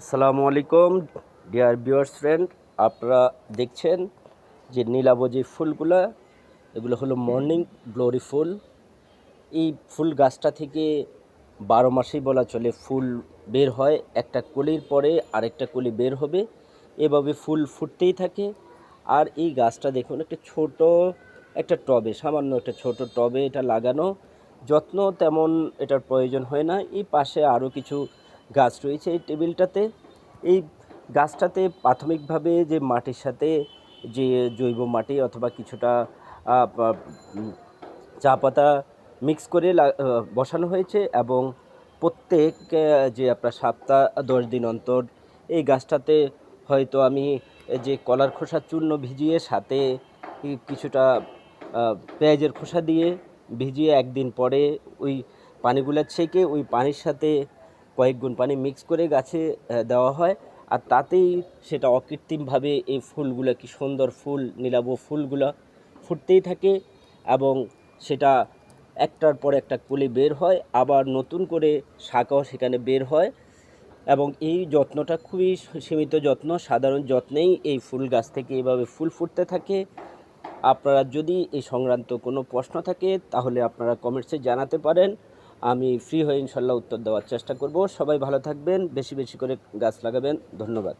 আসসালামু আলাইকুম, dear viewers friend, আপনারা দেখছেন যে নীলাব যে ফুলগুলা, এগুলো হলো মর্নিং গ্লোরি ফুল। এই ফুল গাছটা থেকে বারো মাসেই বলা চলে ফুল বের হয়, একটা কলির পরে আরেকটা কলি বের হবে। এভাবে ফুল ফুটতেই থাকে। আর এই গাছটা দেখুন, একটা ছোট একটা টবে, সামান্য একটা ছোট টবে এটা লাগানো। যত্ন তেমন এটার প্রয়োজন হয় না। এই পাশে আরও কিছু গাছ রয়েছে এই টেবিলটাতে। এই গাছটাতে প্রাথমিকভাবে যে মাটির সাথে যে জৈব মাটি অথবা কিছুটা চা পাতা মিক্স করে বসানো হয়েছে এবং প্রত্যেক যে আপনার সপ্তাহ দশ দিন অন্তর এই গাছটাতে হয়তো আমি যে কলার খোসার চূর্ণ ভিজিয়ে সাথে কিছুটা পেঁয়াজের খোসা দিয়ে ভিজিয়ে একদিন পরে ওই পানিগুলো ছেঁকে ওই পানির সাথে কয়েক গুণ পানি মিক্স করে গাছে দেওয়া হয়। আর তাতেই সেটা অকৃত্রিমভাবে এই ফুলগুলো কি সুন্দর ফুল, নীলাভ ফুলগুলো ফুটতেই থাকে এবং সেটা একটার পর একটা কলি বের হয়, আবার নতুন করে শাখাও সেখানে বের হয় এবং এই যত্নটা খুবই সীমিত যত্ন, সাধারণ যত্নেই এই ফুল গাছ থেকে এভাবে ফুল ফুটতে থাকে। আপনারা যদি এই সংক্রান্ত কোনো প্রশ্ন থাকে, তাহলে আপনারা কমেন্টসে জানাতে পারেন। আমি ফ্রি হয়ে ইনশাল্লাহ উত্তর দেওয়ার চেষ্টা করব। সবাই ভালো থাকবেন, বেশি বেশি করে গাছ লাগাবেন। ধন্যবাদ।